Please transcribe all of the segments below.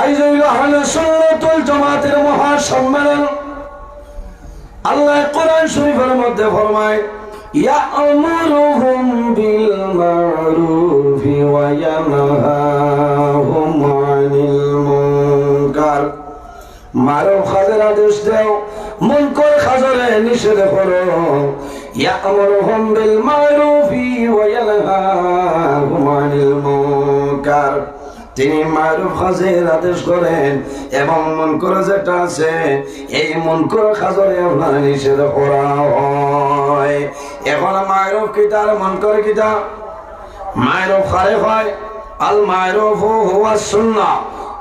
আইজ হইল আহলে সুন্নাতুল মহা সম্মেলন আল্লাহ কোরআন শরীফের মধ্যে ফরমায়, ইয়ামুরুহুম বিল মারুফি ওয়া ইয়ানহাহুম আনিল মুনকার। মারো খাজের আদেশ দাও, মুনকর খাজরে নিষেধ করো। ইয়ামুরুহুম বিল মারুফি ওয়া ইয়ানহাহুম আনিল মুনকার। তিনি মারুফ ফাঁসে আদেশ করেন এবং মন করে যেটা আছে, এই মন করে খাজরে আপনার নিষেধ করা হয়। এখন মায়ের কিতার মন করে কিতা মায়ের খারে হয়? আল মায়ের হুয়া সুন্নাহ।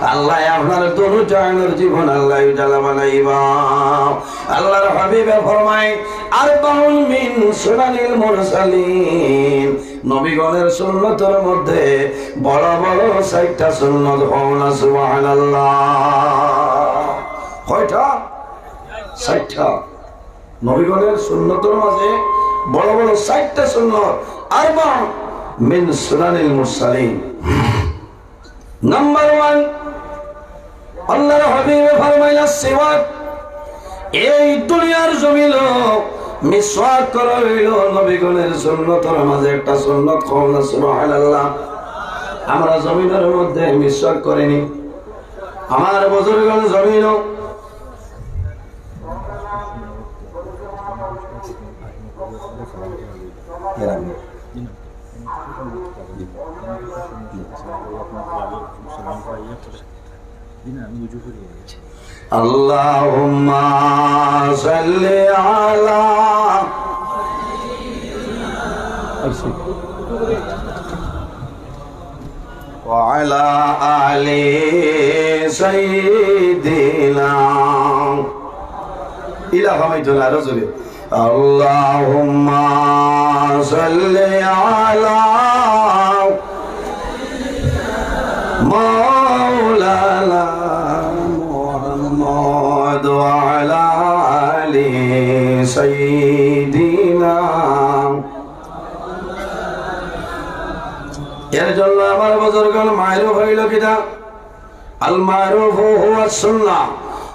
আল্লাহ আপনার দুনু জাহানের জীবন আল্লাহ উজালা বানাইবা। আল্লাহর হাবিবে ফরমায় আর বাউল মিন সুনানিল মুরসালিন। নবীগণের সুন্নতের মধ্যে বড় বড় সাইটটা সুন্নত হওয়া সুবহানাল্লাহ। কয়টা? সাইটটা নবীগণের সুন্নতের মাঝে বড় বড় সাইটটা সুন্নত। আর মিন সুনানিল মুরসালিন। নাম্বার ওয়ান আল্লাহর হাবিবে ফরমাইলা সিওয়াক এই দুনিয়ার জমিল মিসওয়াক করা হইল নবীগণের সুন্নতের মাঝে একটা সুন্নত কওল সুবহানাল্লাহ। আমরা জমিনের মধ্যে মিসওয়াক করিনি। আমার বুজুর্গগণ জমিন اللهم صل على وعلى آل سيدنا إلى حميدنا رسول اللهم صل على مولانا محمد وعلى آل سيدنا এর জন্য আমার বুজুর্গণ মারুফ হইল কিনা আল মারুফ হুয়া সুন্নাহ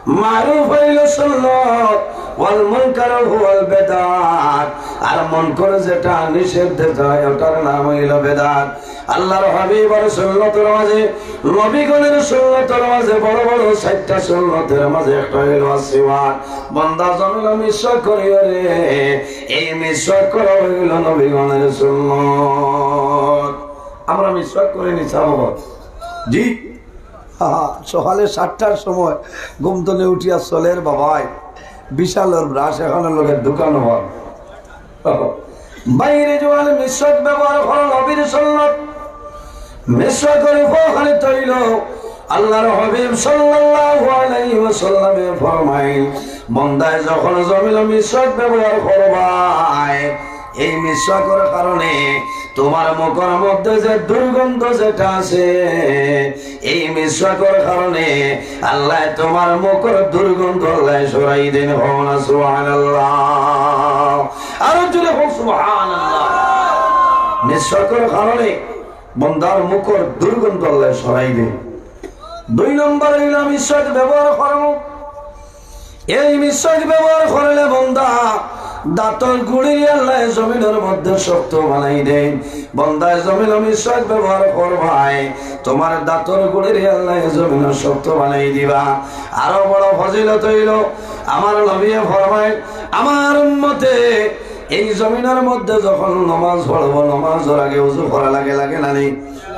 মারুফ হইল সুন্নাত, ওয়াল মুনকার হুয়াল বেদাত। আর মুনকার যেটা নিষিদ্ধ যায় ওটার নাম হইল বেদাত। আল্লাহর হাবিব আর সুন্নতের মাঝে, নবীগণের সুন্নতের মাঝে, বড় বড় সাতটা সুন্নতের মাঝে একটা হইল আসিওয়ান বান্দা জমিল মিশ্র করিও রে। এই মিশ্র করা হইল নবীগণের সুন্নত। আমরা মিসওয়াক করে নি চাবো জি। সকালে সাতটার সময় ঘুমতলে উঠিয়া চলের বাবাই বিশাল ব্রাশ এখন লোকের দোকান হওয়ার বাইরে জোয়াল মিসওয়াক ব্যবহার করো নবীর সুন্নত। মিসওয়াক করে ওখানে তৈল। আল্লাহর হাবিব সাল্লাল্লাহু আলাইহি ওয়াসাল্লামে ফরমাইল, বন্দায় যখন জমিল মিসওয়াক ব্যবহার করবাই, এই মিশ্রকের কারণে তোমার মুখের মধ্যে যে দুর্গন্ধ যেটা আছে, এই মিশ্রকের কারণে আল্লাহ তোমার মুখের দুর্গন্ধ আল্লাহ সরাই দেন হন সুবহানাল্লাহ। আরও জোরে হোক সুবহানাল্লাহ। মিশ্রকের কারণে বন্দার মুখের দুর্গন্ধ আল্লাহ সরাই দেন। দুই নম্বর হইল মিশ্রক ব্যবহার করব এই মিশ্রক ব্যবহার করলে বন্দা দাঁতর গুড়ি আল্লাহ জমিনের মধ্যে শক্ত বানাই দেন। বন্দায় জমিন মিশ্রক ব্যবহার করবাই তোমার দাঁতর গুড়ির আল্লাহ জমিন শক্ত বানাই দিবা। আরও বড় ফজিলত হইল, আমার নবীয়ে ফরমায়, আমার মতে এই জমিনের মধ্যে যখন নমাজ পড়ব, নমাজের আগে উজু করা লাগে লাগে না নেই?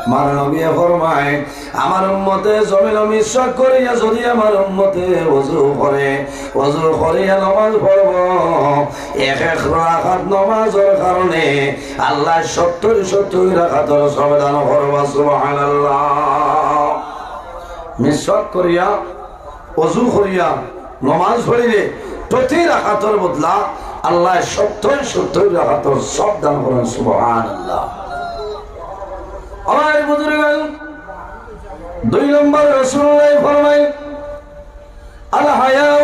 আমার নবী ফরমায়, আমার উম্মতে জমিন মিশ্রক করিয়া যদি আমার উম্মতে ওযু করে ওযু করিয়া নামাজ পড়ব এক এক রাখাত নামাজের কারণে আল্লাহ সত্তর সত্তর রাখাতর সমাধান করবা মিশ্রক করিয়া, অজু করিয়া, নমাজ পড়িলে প্রতি রাখাতর বদলা আল্লাহ সত্যই সত্যই রাখাতর সব দান করেন সুবহান আমার বুজুর্গ দুই নম্বর রসুল্লাহ ফরমাই আল হায়াও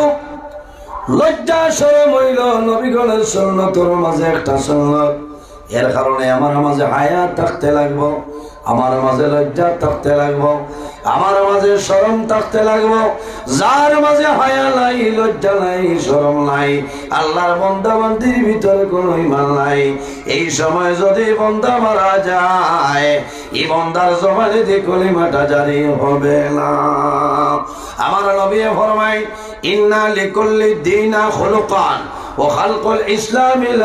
লজ্জা সরম হইল নবীগণের সুন্নতর মাঝে একটা সুন্নত এর কারণে আমার মাঝে হায়া থাকতে লাগবো, আমার মাঝে লজ্জা থাকতে লাগবো, আমার মাঝে শরম থাকতে লাগবো। যার মাঝে হায়া নাই, লজ্জা নাই, শরম নাই, আল্লাহর বন্দা বান্দির ভিতরে কোনো ইমান নাই। এই সময় যদি বন্দা মারা যায়, এই বন্দার জমানে দিয়ে কলিমাটা জারি হবে না। আমার নবী ফরমাই ইন্না লিকুল্লি দিনা খুলুকান ও খালকুল ইসলামিল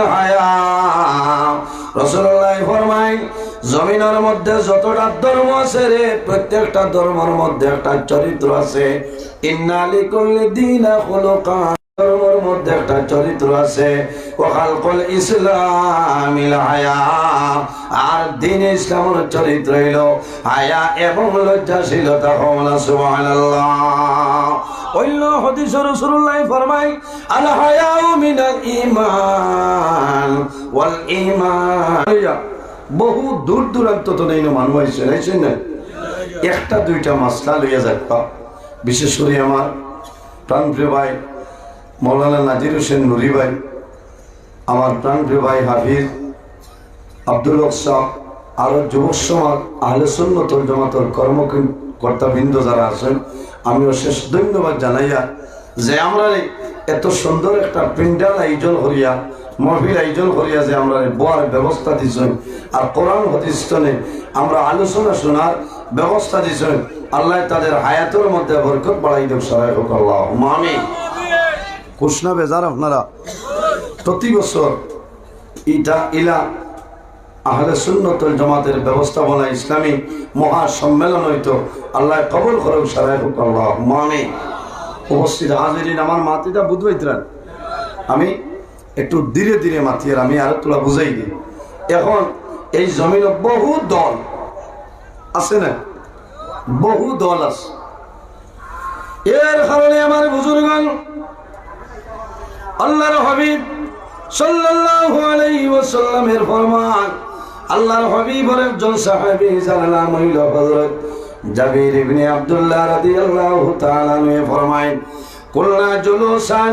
জমিনের মধ্যে যতটা ধর্ম আছে রে, প্রত্যেকটা ধর্মের মধ্যে একটা চরিত্র আছে। ইন্না লিকুল্লি দিনা ধর্মের মধ্যে একটা চরিত্র আছে। ও খালকুল ইসলামিল হায়া। আর দিন ইসলামের চরিত্র হইল হায়া এবং লজ্জাশীলতা হওয়া সুবহানাল্লাহ। অন্য হদিস রাসূলুল্লাহ ফরমাই আল হায়াউ মিনাল ঈমান ওয়াল ঈমান। বহু দূর দূরান্ত তো নেই মানুষ হয়েছে নাইছেন না একটা, দুইটা মাসলা লইয়া যাক বিশেষ করে আমার প্রাণপ্রিয় ভাই মৌলানা নাজির হোসেন নুরি ভাই, আমার প্রাণপ্রিয় ভাই হাফিজ আব্দুল সাহ, আরও যুবক সমাজ, আহলে সুন্নতল জমাতর কর্মকর্তা বৃন্দ যারা আছেন আমি অশেষ ধন্যবাদ জানাইয়া যে আমরা এত সুন্দর একটা প্রিন্টাল আয়োজন করিয়া, মহফিল আয়োজন করিয়া যে আমরা বোয়ার ব্যবস্থা দিছেন। আর কোরআন হদিস্তনে আমরা আলোচনা শোনার ব্যবস্থা দিছেন। আল্লাহ তাদের হায়াতের মধ্যে বরকত বাড়াই দেব সবাই হোক আল্লাহ। আমি কুষ্ণা বেজার আপনারা, প্রতি বছর ইটা, ইলা আহলে সুন্নতুল জামাতের ব্যবস্থাপনা ইসলামী মহা সম্মেলন হইতো। আল্লাহ কবল করুক, সারাই হোক আল্লাহ। মানে উপস্থিত হাজিরিন, আমার মাতিটা বুঝবাইতেন আমি একটু ধীরে ধীরে মাতিয়ার আমি আরও তোলা বুঝাই দিই। এখন এই জমিন বহু দল আছে না? বহু দল আছে। এর কারণে আমার বুজুর্গান আল্লাহর হাবিব সাল্লাল্লাহু আলাইহি ওয়াসাল্লামের ফরমান আল্লাহর হাবিবের একজন সাহাবী যার হইল হযরত জাবির ইবনে আব্দুল্লাহ রাদিয়াল্লাহু তাআলা ফরমায়, কুলনা জুলুসান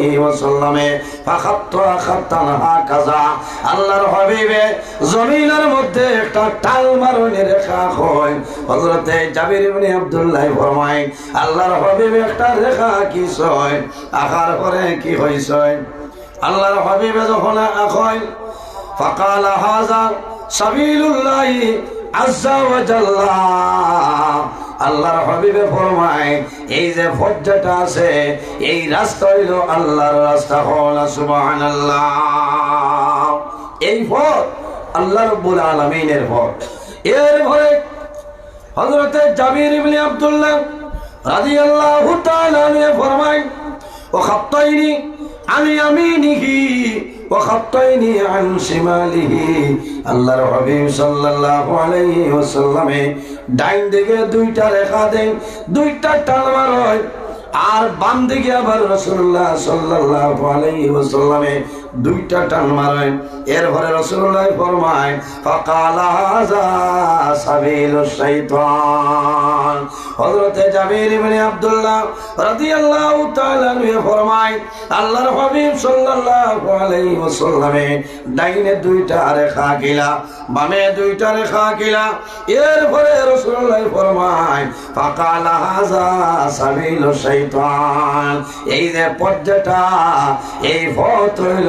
আলাইহি আব্দুল্লাহ ফরমায়, আল্লাহর হাবিবে একটা রেখা কি হয় আকার পরে কি হইছে? আল্লাহর হাবিবে যখন আখয় ফাকাল হাযা সাবিলুল্লাহ আজ্জা ওয়া জাল্লা। আল্লাহর হবিবে ফরমায়, এই যে ফজ্জাটা আছে, এই রাস্তা হইল আল্লাহর রাস্তা হল সুবাহান এই পথ আল্লাহ রব্বুল আলমিনের এর ভরে হজরতে জাবির ইবনে আব্দুল্লাহ রাজি আল্লাহ ফরমায়, ও খাত্তাইনি আমি আমি নিহি ওয়াখাত্তাইনি আন শিমালিহি। আল্লাহর হাবিব সাল্লাল্লাহু আলাইহি ওয়াসাল্লামে ডাইন দিকে দুইটা রেখা দেন, দুইটা টান মারয়, আর বাম দিকে আবার রাসূলুল্লাহ সাল্লাল্লাহু আলাইহি ওয়াসাল্লামে দুইটা টান মারেন। এরপরে রাসূলুল্লাহ ফরমায় হযরতে জাবির ইবনে আব্দুল্লাহ রাদিয়াল্লাহু তাআলা আনহু ফরমায় আল্লাহর হাবিব সাল্লাল্লাহু আলাইহি ওয়াসাল্লামে ডাইনে দুইটা রেখা গিলা, বামে দুইটা রেখা গিলা। এরপরে রাসূলুল্লাহ ফরমায় ফাকালা হাযা সাবিলুশ শাইতান। এই যে পর্যাটা এই পথ হইল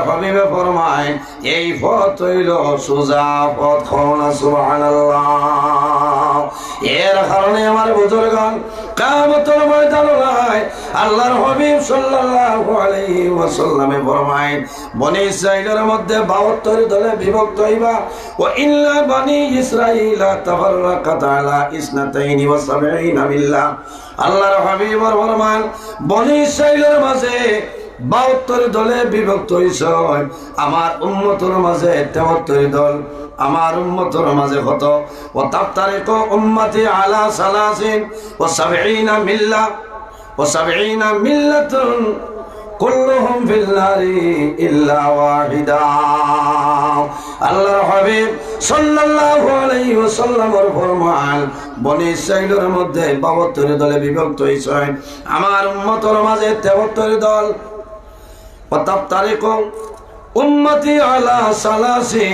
ফরমায়, এই পথ হইল সুজা পথ এর কারণে আমার বুজুর্গণ, কামতের ময়দানে আল্লাহর হাবিব সাল্লাল্লাহু আলাইহি ওয়াসাল্লামে ফরমায়, বনি মধ্যে 72 দলে বিভক্ত হইবা ওয়া ইল্লা বনি ইসরাইলা তাফাররাকাত আলা ইসনাতাইনি ওয়া সাবঈনা মিল্লাহ আল্লাহর হাবিবর ফরমান বনি ইসরাইলের মাঝে বাহাত্তর দলে বিভক্ত হইছ। আমার উন্মতর মাঝে তেহত্তর দল, আমার উম্মতর মাঝে কত? ও তাফতারিক উম্মতি আলা সালাসিন ও সাবঈনা মিল্লা ও সাবঈনা মিল্লাতুন কুল্লুহুম ফিল নারি ইল্লা ওয়াহিদা। আল্লাহর হাবিব সাল্লাল্লাহু আলাইহি ওয়াসাল্লামের ফরমান বনি ইসরাইলের মধ্যে 72 দলে বিভক্ত হইছে। আমার উম্মতর মাঝে 73 দল وتفترق উম্মতি আলা সালাসি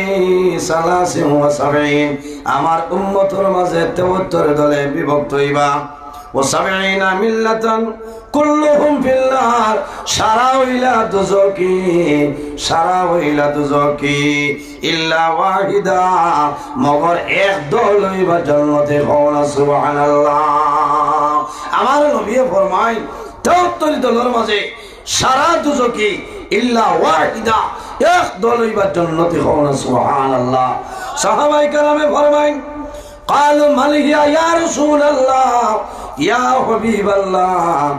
সালাসি ওয়া সাবঈন আমার উম্মতর মাঝে 73 দলে বিভক্ত হইবা ও সাবঈনা মিল্লাতান কুল্লুহুম ফিল্লার সারা হইলা দুজকি সারা হইলা দুজকি ইল্লা ওয়াহিদা মগর এক দল হইবা জান্নাতে হওয়া সুবহানাল্লাহ আমার নবী ফরমায় 73 দলের মাঝে সারা দুজকি ইল্লা ওয়াহিদা এক দল হইবার জান্নাতে হওয়া সুবহানাল্লাহ সাহাবাই کرامে ফরমায় قالوا من هي يا رسول الله يا حبيب الله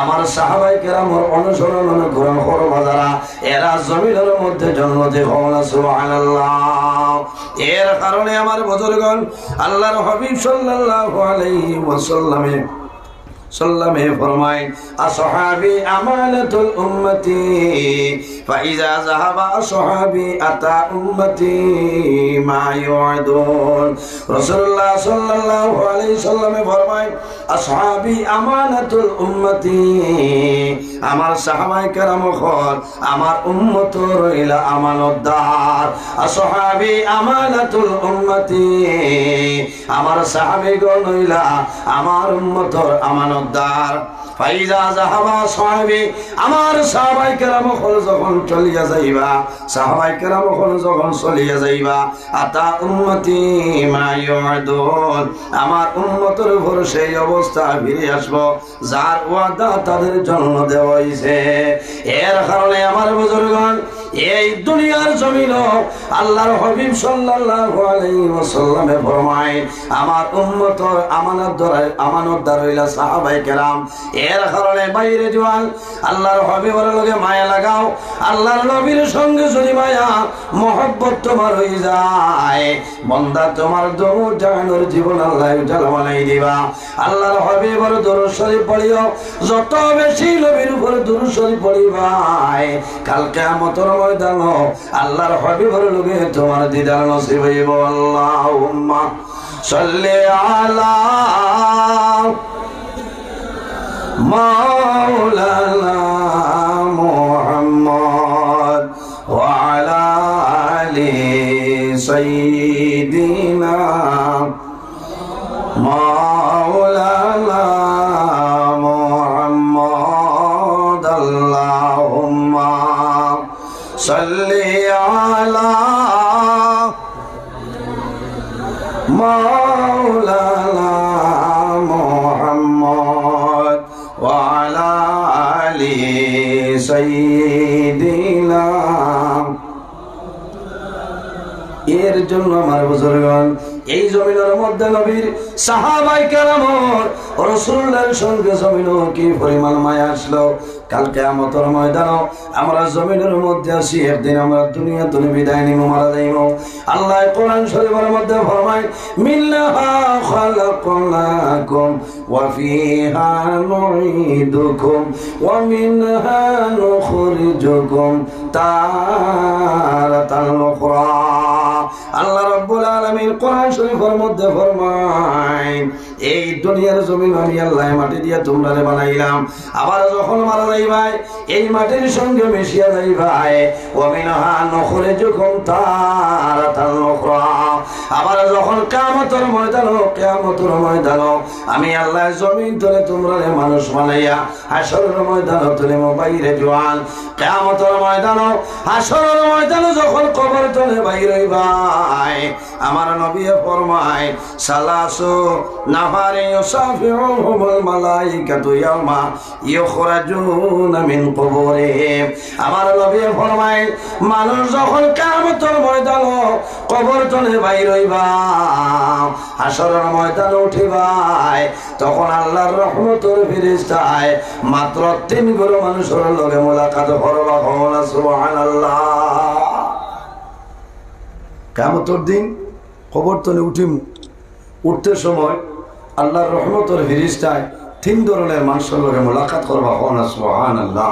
আমার সাহাবাই কেরামর অনুসরণ অনুগ্রহণ এরা জমিনের মধ্যে জন্ম সুবহানাল্লাহ। এর কারণে আমার বুজুর্গণ, আল্লাহর হবিব সাল্লাল্লাহু আলাইহি ওয়াসাল্লামে সাল্লামে ফরমায়, আসহাবি আমানাতুল উম্মতি, ফাইজা যাহাবা আসহাবি আতা উম্মতি মা ইউআদুন রাসূলুল্লাহ সাল্লাল্লাহু আলাইহি সাল্লামে ফরমায়, আসহাবি আমানাতুল উম্মতি, আমার সাহাবায়ে কেরাম খর আমার উম্মত রইলা আমানতদার আসহাবি আমানাতুল উম্মতি, আমার সাহাবীগণ হইলা আমার উম্মতর আমানতদার ফাইজা জাহাবা সাহাবি, আমার সাহাবাই কেরাম হল যখন চলিয়া যাইবা, সাহাবাই কেরাম হল যখন চলিয়া যাইবা, আতা উন্মতি মায়ুদুন আমার উন্মতর উপর সেই অবস্থা ফিরে আসব, যার ওয়াদা তাদের জন্ম দেওয়া হইছে। এর কারণে আমার বুজুর্গণ এই দুনিয়ার জমিন আল্লাহর হবিব সাল্লাল্লাহু আলাইহি ওয়াসাল্লামে ফরমায়, আমার উম্মত আমানত ধরে আমানত দারইলা সাহাবায়ে কেরাম। এর কারণে বাইরে জওয়ান আল্লাহর হবিবের লগে মায়া লাগাও, আল্লাহর নবীর সঙ্গে যদি মায়া, মহব্বত তোমার হয়ে যায়। বন্দা তোমার দমু জাহানোর জীবন আল্লাহ উজালা দিবা। আল্লাহর হবিবের দরুদ শরীফ পড়িও, যত বেশি নবীর উপর দরুদ শরীফ পড়িবাই কাল কিয়ামতের ময়দান আল্লাহর হাবিবর লোকে তোমার দিদার নসিব হইব আল্লাহ সাল্লি আলা মাওলানা মুহাম্মদ ওয়া আলা আলি সাইয়্যিদিনা মাওলানা اللهم صل على مولانا محمد وعلى آل سيدنا এর জন্য আমার বুজুর্গণ এই জমিনের মধ্যে নবীর সাহাবাই কেরামর রসুল্লাহর সঙ্গে জমিন কি পরিমাণ মায়া আসলো কালকে আমতর ময়দানও আমরা জমিনের মধ্যে আছি, একদিন আমরা দুনিয়া তুমি বিদায় নিব মারা যাইব আল্লাহ কোরআন শরীফের মধ্যে ফরমায়, মিল্লাহা খালাকনাকুম ওয়া ফিহা নুঈদুকুম ওয়া মিনহা নুখরিজুকুম তারাতাল উখরা। আল্লাহ রাব্বুল আলামিন কোরআন শরীফের মধ্যে ফরমায়, এই দুনিয়ার জমিন আমি আল্লাহ মাটি দিয়ে তোমরা বানাইলাম। আবার যখন মারা যাইবাই এই মাটির সঙ্গে মিশিয়া যাইবাই ওমিনহা নখরে যখন উখরা। আবার যখন কিয়ামতের ময়দান কিয়ামতের ময়দান আমি আল্লাহ জমিন ধরে তোমরা মানুষ বানাইয়া, হাসরের ময়দান তুলে বাইরে জোয়ান। কিয়ামতের ময়দান হাসরের ময়দান যখন কবর তলে বাইরে আমার নবী ফরমায়, সালাসু নাফারে ইউসাফিউহুমুল মালাইকাতু ইয়াউমা ইউখরাজুনা মিন কুবুরিহিম। আমার ফরমায়, মানুষ যখন কিয়ামতের ময়দান কবর তলে বাইর হইবা হাসরের ময়দানে উঠিবাই তখন আল্লাহর রহমতের ফিরিস্তায় মাত্র তিনগুলো মানুষের লগে মোলাকাত করবা সুবহানাল্লাহ। কামতর দিন খবর তলে উঠিম উঠতে সময় আল্লাহর রহমতের ফিরিস্তায় তিন ধরনের মানুষের লগে মোলাকাত করবা কমলা সুবহানাল্লাহ,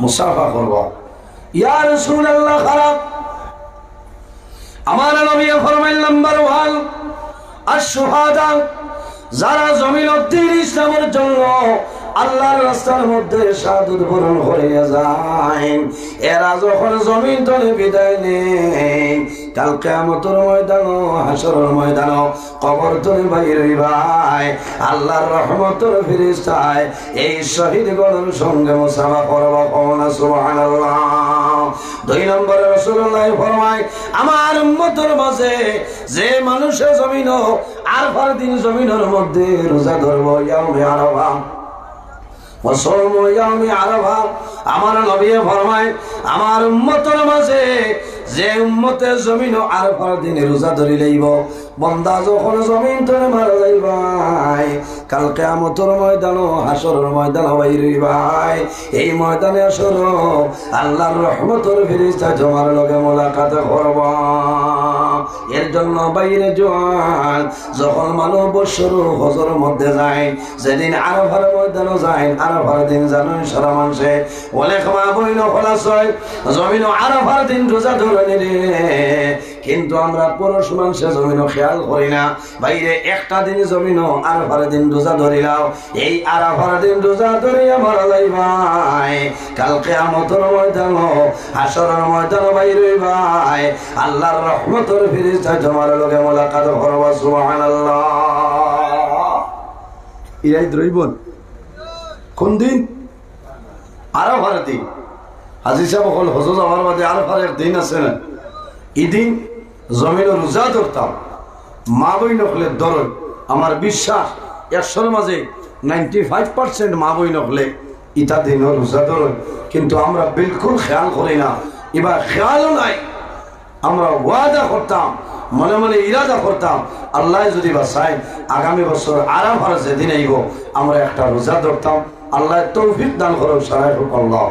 মুসাফা করবা। ইয়া রাসূলুল্লাহ, খারাপ। আমার নবী ফরমাইল নাম্বার ওয়ান আর সুহাদা যারা জমিন ইসলামের জন্য আল্লাহর রাস্তার মধ্যে সাধুদ বরণ হইয়া যায়। এরা যখন জমিন তলে বিদায় নেই কাল কেমতর ময়দান হাসরের ময়দান কবর তলে বাইর ভাই আল্লাহর রহমতর ফিরিস্তায় এই শহীদ গণের সঙ্গে মুসাফা করবা কমনা সুবহানাল্লাহ। দুই নম্বরে রসুল্লাহ ফরমায়, আমার উম্মতের মাঝে যে মানুষের জমিন আরফার দিন জমিনের মধ্যে রোজা ধরবো আরবা আরবা আমার নবী ফরমায়, আমার উম্মতের মাঝে যে উম্মতের জমিন আরফার দিনে রোজা ধরি লইব, বন্দা যখন জমিন ধরে মারা যাইবাই কালকে আমতর ময়দান হাসরের ময়দান বাইরে ভাই। এই ময়দানে আসর আল্লাহর রহমতর ফিরিস্তা জমার লগে মোলাকাত এর জন্য বাইরে জোয়ান যখন মানুষ বছর হজর মধ্যে যায়, যেদিন আর ভালো ময়দানো যায়, আরফার দিন জানো সারা মানুষে অনেক মা বইন ফলাশয় জমিন আরফার দিন রোজা ধরে নিলে। কিন্তু আমরা পুরুষ মানুষের জমিন খেয়াল করি না। বাইরে একটা দিন জমিন আরফার দিন রোজা ধরিলাও। এই আরফার দিন রোজা ধরিয়া মারা যাই ভাই কালকে আমতর ময়দান হাসরের ময়দান বাইরে ভাই আল্লাহর রহমতর ফিরিস্তা তোমার লোকে মোলাকাত করবা, সুবহানাল্লাহ। ইরাই দ্রৈবন কোন দিন? আরফার দিন। হাজি সাহেব হল হজ যাওয়ার বাদে আরফার দিন আছে না? ইদিন জমিন রোজা ধরতাম। মা বই নকলে ধরন আমার বিশ্বাস, একশোর মাঝে নাইনটি ফাইভ পার্সেন্ট মা বই নকলে ইটা দিন রোজা ধরন কিন্তু আমরা বিলকুল খেয়াল করি না। এবার খেয়ালও নাই। আমরা ওয়াদা করতাম, মনে মনে ইরাদা করতাম, আল্লাহ যদি বা চাই আগামী বছর আরাম হারা যেদিন আইব আমরা একটা রোজা ধরতাম। আল্লাহ তৌফিক দান করো সারাই হোক আল্লাহ